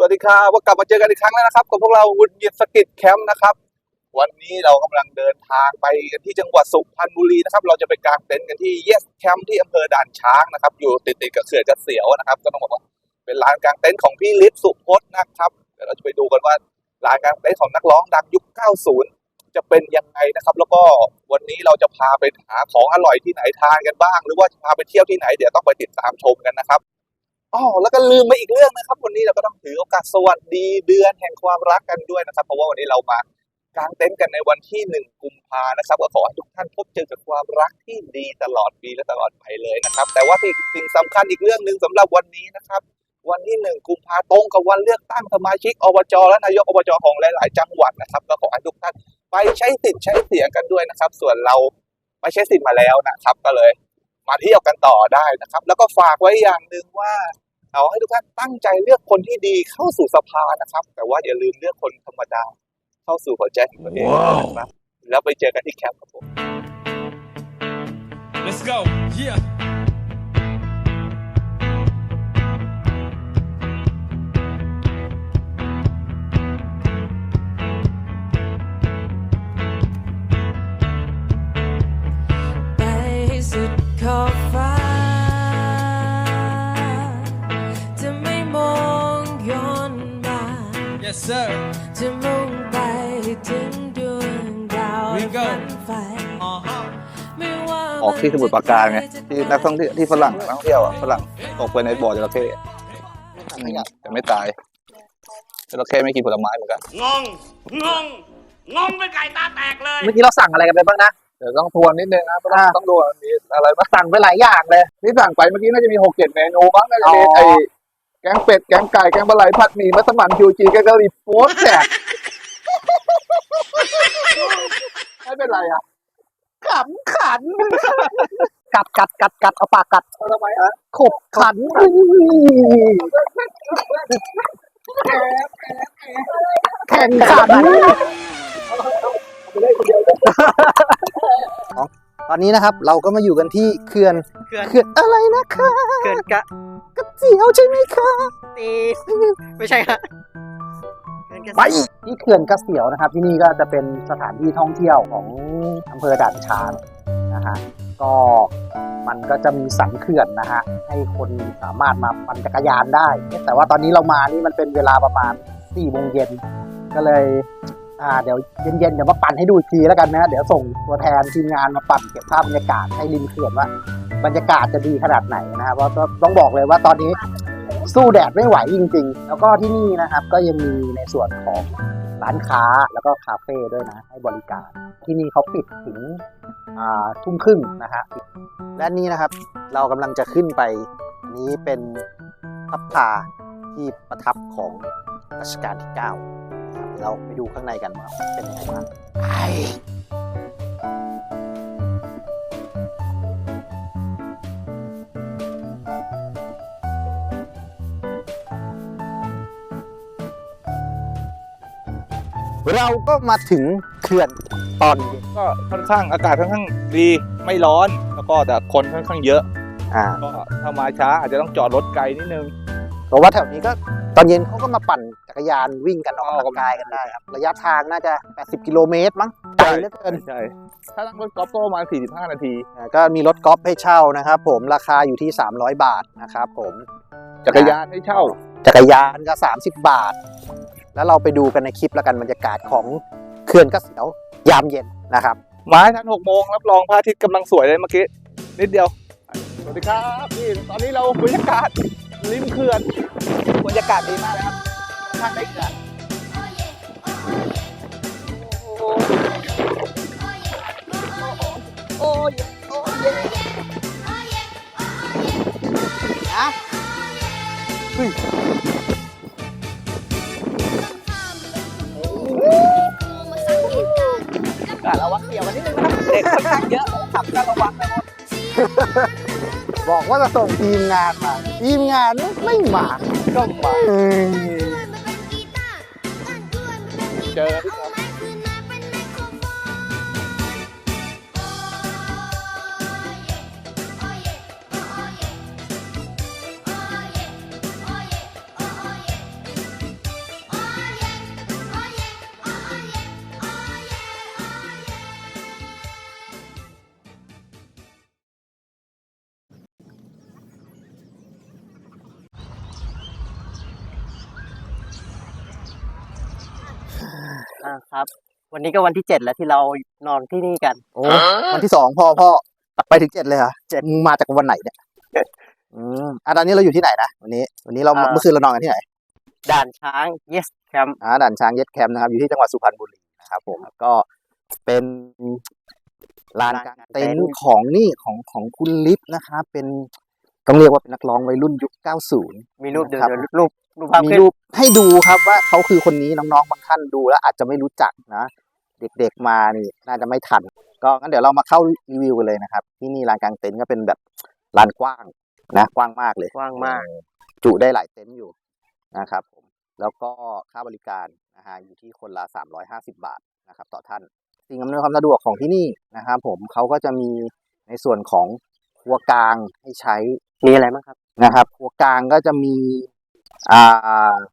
สวัสดีครับว่ากลับมาเจอกันอีกครั้งแล้วนะครับกับพวกเราวุนเยียสกิดแคมป์นะครับ วันนี้เรากำลังเดินทางไปกันที่จังหวัดสุพรรณบุรีนะครับ เราจะไปกางเต็นท์กันที่ Yes Camp ที่อำเภอด่านช้างนะครับ อยู่ติดๆกับเขื่อนกระเสียวนะครับ ก็ต้องบอกว่าเป็นร้านกางเต็นท์ของพี่ลิศสุพจน์นะครับเดี๋ยวเราจะไปดูกันว่าร้านกางเต็นท์ของนักร้องดังยุค 90 จะเป็นยังไงนะครับ แล้วก็วันนี้เราจะพาไปหาของอร่อยที่ไหนทานกันบ้าง หรือว่าจะพาไปเที่ยวที่ไหนเดี๋ยวต้องไปติดตามชมกันนะครับ อ๋อแล้วก็ลืมไปอีกเรื่องนะครับ วันนี้เราก็ต้องถือโอกาสสวัสดีเดือนแห่งความรักกันด้วยนะครับ เพราะว่าวันนี้เรามากางเต็นท์กันในวันที่หนึ่งกุมภานะครับก็ขอให้ทุกท่านพบเจอกับความรักที่ดีตลอดปีและตลอดไปเลยนะครับ แต่ว่าที่สิ่งสำคัญอีกเรื่องหนึ่งสำหรับวันนี้นะครับ วันที่หนึ่งกุมภาตรงกับวันเลือกตั้งสมาชิกอบจและนายกอบจของหลาย ๆ จังหวัดนะครับ ก็ขอให้ทุกท่านไปใช้สิทธิ์ใช้เสียงกันด้วยนะครับ ส่วนเราไปใช้สิทธิ์มาแล้วนะครับ ก็เลย มาเที่ยวกันต่อได้นะครับ แล้วก็ฝากไว้อย่างหนึ่งว่า เอาให้ทุกท่านตั้งใจเลือกคนที่ดีเข้าสู่สภานะครับ แต่ว่าอย่าลืมเลือกคนธรรมดาเข้าสู่หัวใจของตัวเองนะครับแล้วไปเจอกันที่แคมป์ครับผม Let's go. Yeah. " ถึงดวงดาว We go ฝันใฝ่ Uh huh. ไม่ว่าออกที่สมุทรปราการไงที่นักท่องเที่ยวที่ฝรั่งนักท่องเที่ยวอะฝรั่งตกไปในบ่อจระเข้แต่ไม่ตายจระเข้ไม่กินผลไม้เหมือนกันงงงงงงเป็นไก่ตาแตกเลย เมื่อกี้เราสั่งอะไรกันไปบ้างนะเดี๋ยวต้องทวนนิดนึงนะต้องต้องดูว่ามีอะไรบ้างสั่งไปหลายอย่างเลยที่สั่งไปเมื่อกี้น่าจะมีหกเจ็ดเมนูบ้างน่าจะมีอ๋อไอ้แกงเป็ดแกงไก่แกงปลาไหลผัดหมี่มัสมั่นคิวจีแกงกะหรี่โป๊ดแตก ไม่เป็นไรอะขำขัน กัดกัดกัดกัดเอาปากกัดทำไมฮะขบขันแข่งขันตอนนี้นะครับเราก็มาอยู่กันที่เขื่อนเขื่อน เขื่อนอะไรนะคะเกินกะกระเจียวใช่ไหมคะตีไม่ใช่ฮะเกินกะ ไปที่เขื่อนกระเสียวนะครับ ที่นี่ก็จะเป็นสถานที่ท่องเที่ยวของอำเภอด่านช้างนะฮะก็มันก็จะมีสันเขื่อนนะฮะให้คนสามารถมาปั่นจักรยานได้ แต่ว่าตอนนี้เรามานี่มันเป็นเวลาประมาณ4ี่โมงเย็นก็เลยอ่าเดี๋ยวเย็นๆเดี๋ยวมาปั่นให้ดูอีกทีแล้วกันนะ เดี๋ยวส่งตัวแทนทีมงานมาปั่นเก็บภาพบรรยากาศให้ริมเขื่อนว่าบรรยากาศจะดีขนาดไหนนะครับเพราะต้องบอกเลยว่าตอนนี้ สู้แดดไม่ไหวจริง ๆ แล้วก็ที่นี่นะครับก็ยังมีในส่วนของร้านค้าแล้วก็คาเฟ่ด้วยนะให้บริการ ที่นี่เขาปิดถึงทุ่มครึ่งนะฮะและนี่นะครับเรากำลังจะขึ้นไปอันนี้เป็นพับพาที่ประทับของรัชกาลที่9นะครับเดี๋ยวเราไปดูข้างในกันว่าเป็นยังไงบ้าง เราก็มาถึงเขื่อนตอนเย็นก็ค่อนข้างอากาศค่อนข้างดีไม่ร้อนแล้วก็แต่คนค่อนข้างเยอะอ่าก็ถ้ามาช้าอาจจะต้องจอดรถไกลนิดนึงเพราะว่าแถวนี้ก็ตอนเย็นเขาก็มาปั่นจักรยานวิ่งกันออกกำลังกายกันได้ครับระยะทางน่าจะ 80 กิโลเมตรมั้งไกลเหลือเกินใช่ถ้านั่งรถกอล์ฟก็ประมาณ 45 นาทีอ่าก็มีรถกอล์ฟให้เช่านะครับผมราคาอยู่ที่ 300 บาทนะครับผมจักรยานให้เช่า จักรยานก็ 30 บาท แล้วเราไปดูกันในคลิปแล้วกันบรรยากาศของเขื่อนกระเสียวยามเย็นนะครับ มาให้ทัน6โมงรับรองพระอาทิตย์กำลังสวยเลยเมื่อกี้นิดเดียว สวัสดีครับพี่ตอนนี้เราบรรยากาศริมเขื่อนบรรยากาศดีมากเลยครับท่านได้เกิดโอ้ยโอ้ยนะเฮ้ย ดนึงนะครับเด็กค่อนข้างเยอะขับก็ระวังนะครับบอกว่าจะส่งทีมงานมาทีมงานไม่มาก็มาเออเจอ อ่าครับ วันนี้ก็วันที่เจ็ดแล้วที่เรานอนที่นี่กัน โอ้วันที่สองพ่อพ่อไปถึงเจ็ดเลยเหรอเจ็ดมึงมาจากวันไหนเนี่ยอืมอะตอนนี้เราอยู่ที่ไหนนะวันนี้ วันนี้เราอ่า เมื่อคืนเรานอนกันที่ไหนด่านช้าง yes camp อ่าด่านช้างเย็ดแคมป์นะครับอยู่ที่จังหวัดสุพรรณบุรีนะครับผมก็เป็นลานกลางเต็นท์ของนี่ของของคุณลิฟนะครับเป็นต้องเรียกว่าเป็นนักร้องวัยรุ่นยุค 90 มีรูปเดี๋ยวครับ เดี๋ยวรูป รูปภาพมีขึ้นรูปให้ดูครับว่าเขาคือคนนี้น้องๆบางท่านดูแล้วอาจจะไม่รู้จักนะ เด็กๆมานี่น่าจะไม่ทัน ก็งั้นเดี๋ยวเรามาเข้ารีวิวกันเลยนะครับ ที่นี่ลานกลางเต็นท์ก็เป็นแบบลานกว้างนะ กว้างมากเลยกว้างมากเออจุได้หลายเต็นท์อยู่นะครับผมแล้วก็ค่าบริการนะฮะอยู่ที่คนละ 350 บาทนะครับ ต่อท่านสิ่งอำนวยความสะดวกของที่นี่นะครับผมเขาก็จะมีในส่วนของครัวกลางให้ใช้มีอะไรบ้างครับนะครับครัวกลางก็จะมี อ่า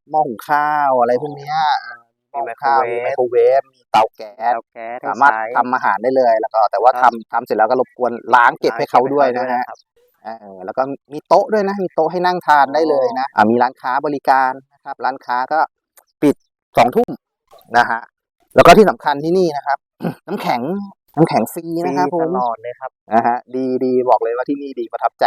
หม้อหุงข้าวอะไรพวกเนี้ยเออหม้อหุงข้าวมีไมโครเวฟมีเตาแก๊สเตาแก๊สให้สามารถใช้ทำอาหารได้เลยแล้วก็ แต่ว่าครัทำบทำเสร็จแล้วก็รบกวนล้างเก็บให้เขาด้วยนะฮะครับเออแล้วก็มีโต๊ะด้วยนะ มีโต๊ะให้นั่งทานได้เลยนะอ่ามีร้านค้าบริการนะครับ ร้านค้าก็ปิดสองทุ่มนะฮะ แล้วก็ที่สำคัญที่นี่นะครับ น้ำแข็งน้ำแข็งฟรีฟรีนะครับผตมลอดเลยครับ นะฮะ ดีดีบอกเลยว่าที่นี่ดีประทับใจ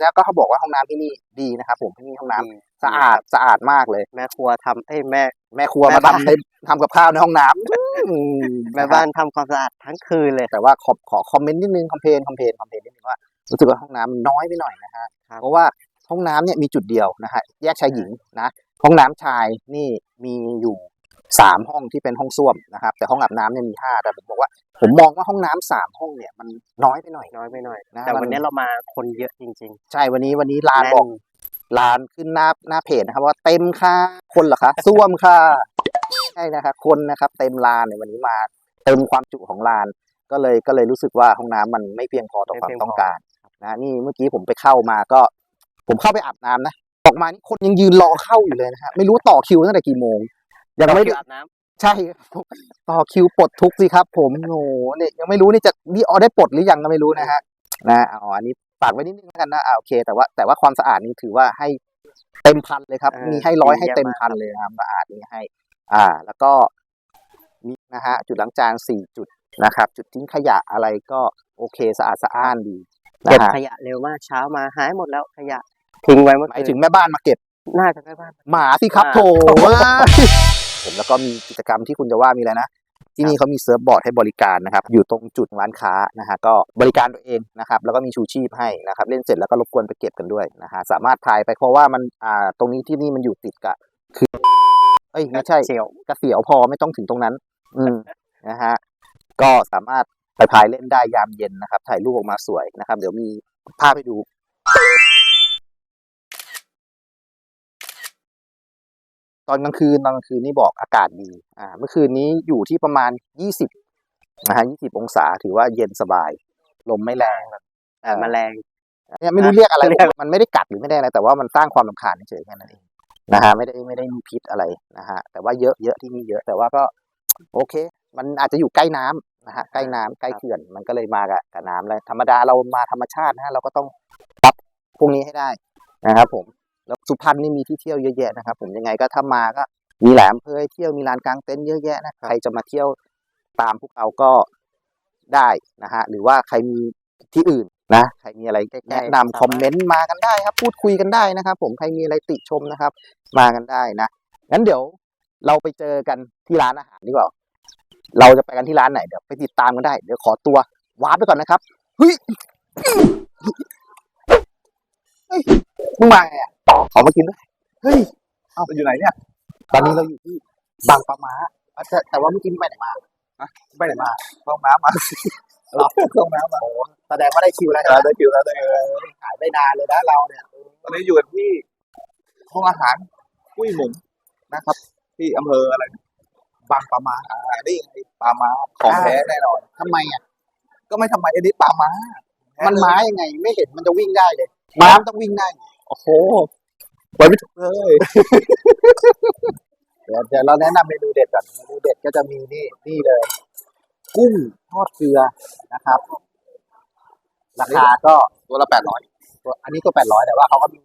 แล้วก็เขาบอกว่าห้องน้ำที่นี่ดีนะครับ ผมที่นี่ห้องน้ำดี สะอาดสะอาดมากเลย แม่ครัวทำเอ้ยแม่ แม่ครัวแม่มาบ้าน ทำในทำกับข้าวในห้องน้ำอืมแม่บ้านทำความสะอาดทั้งคืนเลย แต่ว่าขอขอคอมเมนต์นิดนึงคอมเพลนคอมเพลนคอมเพลนนิดนึงว่ารู้สึกว่าห้องน้ำน้อยไปหน่อยนะฮะครับ เพราะว่าห้องน้ำเนี่ยมีจุดเดียวนะฮะแยกชายหญิงนะห้องน้ำชายนี่มีอยู่สามห้องที่เป็นห้องส้วมนะครับ แต่ห้องอาบน้ำเนี่ยมีห้าแต่ผมบอกว่า ผมมองว่าห้องน้ำสามห้องเนี่ยมันน้อยไปหน่อยน้อยไปหน่อย นะแต่มันวันนี้เรามาคนเยอะจริง ใช่วันนี้วันนี้ๆ ลานแน่บอก นลานขึ้นหน้าหน้าเพจนะครับว่าเต็มค่ะคนเหรอคะส้วมค่ะใช่นะคะคนนะครับเต็มลานในยวันนี้มาเต็มความจุของลาน ก็เลยก็เลยรู้สึกว่าห้องน้ำมันไม่เพียงพอต่อความต้องการนะนี่เมื่อกี้ผมไปเข้ามาก็ ผมเข้าไปอาบน้ำนะออกมานี่คนยังยืนรอเข้าอยู่เลยนะฮะไม่รู้ต่อคิวตั้งแต่กี่โมงยังไม่คิได้วอาบน้ำใช่ครับต่อคิวปลดทุกข์สิครับ ผมโอ้โหเนี่ยยังไม่รู้นี่จะนี่ออได้ปลดหรือยังก็ไม่รู้นะฮะนะอ๋ออันนี้ ฝากไว้นิดนึงแล้วกันนะอ่าโอเค แต่ว่าแต่ว่าความสะอาดนี่ถือว่าให้เต็มพันเลยครับเออมีให้ร้อยดีให้เยี่ยมเต็มมากพันเลยนะครับสะอาดนี่ให้ อ่า แล้วก็มีนะฮะจุดล้างจานสี่จุดนะครับ จุดทิ้งขยะอะไรก็โอเคสะอาดสะอ้านดีนะเก็บฮะขยะเร็วมากเช้ามาหายหมดแล้วขยะทิ้งไว้เมื่อหมายคืนถึงแม่บ้านมาเก็บน่าจะได้บ้านหมาสิครับอ่าโถเว้ยผมแล้วก็มีกิจกรรมที่คุณจะว่ามีอะไรนะ ที่นี่เขามีเซิร์ฟบอร์ดให้บริการนะครับอยู่ตรงจุดร้านค้านะฮะก็บริการตัวเองนะครับแล้วก็มีชูชีพให้นะครับเล่นเสร็จแล้วก็รบกวนไปเก็บกันด้วยนะฮะสามารถถ่ายไปเพราะว่ามันอ่าตรงนี้ที่นี่มันอยู่ติดกับคือเอ้ยไม่ใช่เสียวกระเสียวพอไม่ต้องถึงตรงนั้น อืมนะฮะก็สามารถไปพายเล่นได้ยามเย็นนะครับ ถ่ายรูปออกมาสวยนะครับ เดี๋ยวมีภาพให้ดู ตอนกลางคืนตอนกลางคืนนี่บอกอากาศดีอ่าเมื่อคืนนี้อยู่ที่ประมาณยี่สิบนะฮะยี่สิบองศาถือว่าเย็นสบาย ลมไม่แรงแต่แมลงเนี่ยไม่รู้เรียกอะไรเรียกมันไม่ได้กัดหรือไม่ได้อะไรแต่ว่ามันสร้างความรำคาญเฉยๆแค่นั้นเองนะฮะไม่ได้ไม่ได้มีพิษอะไรนะฮะแต่ว่าเยอะเยอะที่นี่เยอะแต่ว่าก็ โอเค มันอาจจะอยู่ใกล้น้ำนะฮะใกล้น้ำใกล้เขื่อน มันก็เลยมากับกับน้ำแล้วธรรมดาเรามาธรรมชาตินะฮะเราก็ต้องปรับพวกนี้ให้ได้นะครับผม แล้วสุพรรณนี่มีที่เที่ยวเยอะแยะนะครับ ผมยังไงก็ถ้ามาก็มีแหลมเพยเที่ยวมีลานกลางเต็นท์เยอะแยะนะใครจะมาเที่ยวตามพวกเราก็ได้นะฮะหรือว่าใครมีที่อื่นนะใครมีอะไรแนะนำคอมเมนต์มากันได้ครับ พูดคุยกันได้นะครับ ผมใครมีอะไรติชมนะครับ มากันได้นะงั้นเดี๋ยวเราไปเจอกันที่ร้านอาหารดีกว่าเราจะไปกันที่ร้านไหนเดี๋ยวไปติดตามกันได้ เดี๋ยวขอตัววาร์ปไปก่อนนะครับเฮ้ยเฮ้ยมึงมาไงอะ ขอมากินด้วยเฮ้ยเอาไปอยู่ไหนเนี่ย ตอนนี้เราอยู่ที่บางปะมาอะแต่แต่ว่าเมื่อกี้ไปไหนมาไปไหนมาห้องน้ำมาเราห้องน้ำมาโอ้แสดงว่าได้คิวแล้วเออได้คิวแล้วได้คิวแล้วหายไปนานเลยนะเราเนี่ย ตอนนี้อยู่กันที่ห้องอาหารกุ้ยหมุงนะครับ ที่อำเภออะไรนะบางปะมาอ่านี่ไงปลาม้าของแท้แน่นอนทำไมอะก็ไม่ทำไมอันนี้ปลาม้ามัมันม้ายังไง ไม่เห็นมันจะวิ่งได้เลยม้ามันต้องวิ่งได้ โอ้โหไปไม่ถูกเลย เดี๋ยวเดี๋ยวเราแนะนำเมนูเด็ดก่อน เมนูเด็ดก็จะมีนี่นี่เลย กุ้งทอดเกลือนะครับ ราคาก็ตัวละแปดร้อยตัวอันนี้ก็แปดร้อยแต่ว่าเขาก็มี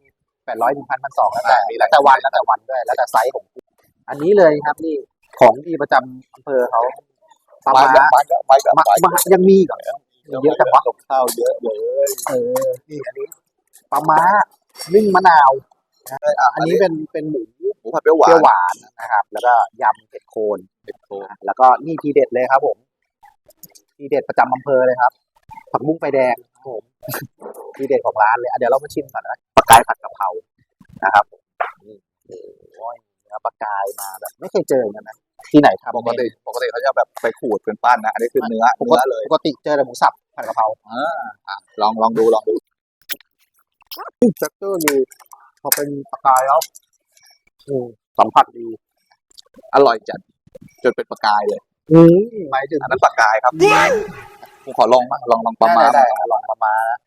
แปดร้อยถึงพันพันสองแล้วแต่อ่ามีหลายแล้วแต่วันแล้วแต่วันด้วย แล้วแต่ไซส์ของกุ้งอันนี้เลยครับนี่ของดีประจำอำเภอเขาปลาไปม้ากับไปกับไปกับมาไปมายังมีอีก่อนเยอะจังวะกับข้าวเยอะเลยเออนี่อันนี้ปลาม้า นึ่งมะนาวอะอันนี้เป็นเป็นหมูหมูผัดเปรี้ยวหเปรี้ยววาหวานนนะครับ แล้วก็ยำเผ็ดโคนเผ็ดโคนแล้วก็นี่ทีเด็ดเลยครับ ผม ทีเด็ดประจำอำเภอเลยครับ ผักบุ้งไฟแดงครับผมทีเด็ดของร้านเลยอะเดี๋ยวเรามาชิมก่อนนะปลากายผัดกะเพรานะครับนี่โอ้ยเนื้อปลากายมาแบบ ไม่เคยเจอเหมือนกันนะที่ไหนทำปกติปกติเขาจะแบบไปขูดเป็นปั้นนะอันนี้คือเนื้อปกเนื้อติเลยปกติเจอแต่หมูสับผัดกะเพราอะลองลองดูลองดู เท็กเจอร์ดีพอเป็นปลากายแล้วอืมสัมผัสดี อร่อยจัด จนเป็นปลากายเลยอืมหมายถึงอันนั้นปลากายครับผมขอลองบ้างลองลองปลามาได้ได้ได้ลองปลามานะ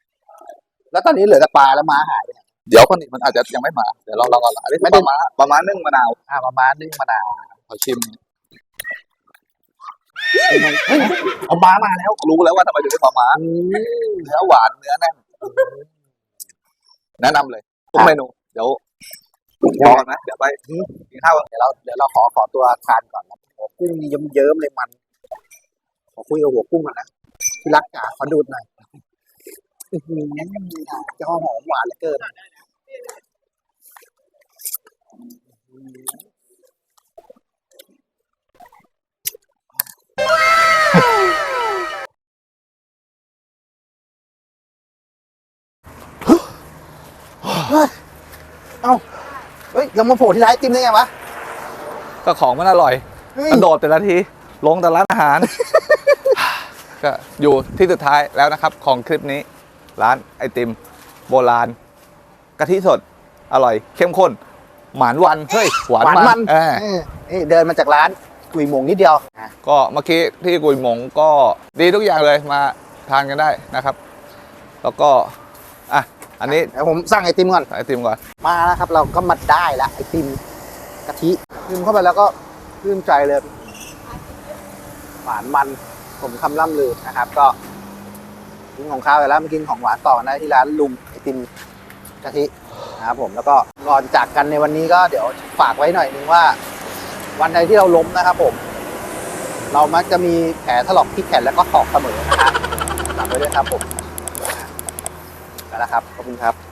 แล้วตอนนี้เหลือแต่ปลาแล้วม้าหายไปไหนเดี๋ยวคนนี้มันอาจจะยังไม่มาเดี๋ยวลองลองก่อนละอันนี้คือปลามาปลามานึ่งมะนาวอ่าปลามานึ่งมะนาวขอชิมเฮ้ยเอาม้ามาแล้วรู้แล้วว่าทำไมถึงเรียกปลามาอืมเนื้อหวานเนื้อแน่น แนะนำเลยทุกเมนูเดี๋ยวพอนะเดี๋ยวไปกินข้าวกันเดี๋ยวเราเดี๋ยวเราขอขอตัวทานก่อนนะหัวกุ้งนี่เยิ้มๆเลยมัน ขอคุยกับหัวกุ้งก่อนนะที่รักจ๋าขอดูดหน่อยอื้อหือจะหอมหวานเหลือเกิน เฮ้ยเรามาโผล่ที่ร้านไอติมได้ไงวะ ก็ของมันอร่อยเฮ้ย กระโดดแต่ละที ลงแต่ร้านอาหาร ก็อยู่ที่สุดท้ายแล้วนะครับ ของคลิปนี้ ร้านไอติม โบราณกะทิสด อร่อย เข้มข้น หวานวัน เฮ้ย หวานหวานมัมันนเออ เออนี่เดินมาจากร้านกุยหมงนิดเดียวอะก็เมื่อกี้ที่กุยหมงก็ดีทุกอย่างเลยมาทานกันได้นะครับ แล้วก็อะ อันนี้เดี๋ยวผมสั่งไอติมก่อน ไอติมก่อน มาแล้วครับเราก็มาได้ละไอติมกะทิกินเข้าไปแล้วก็ชื่นใจเลยหวานมันผมคำล่ำลือนะครับ ก็กินของข้าวไปแล้วมากินของหวานต่อกันได้ที่ร้านลุงไอติมกะทินะครับผมแล้วก็ก่อนจากกันในวันนี้ก็เดี๋ยวฝากไว้หน่อยนึงว่า วันใดที่เราล้มนะครับผม เรามักจะมีแผลถลอกที่แขนแล้วก็หอกเสมอนะครับฝากไว้ด้วยครับผมไป แล้วครับ ขอบคุณครับ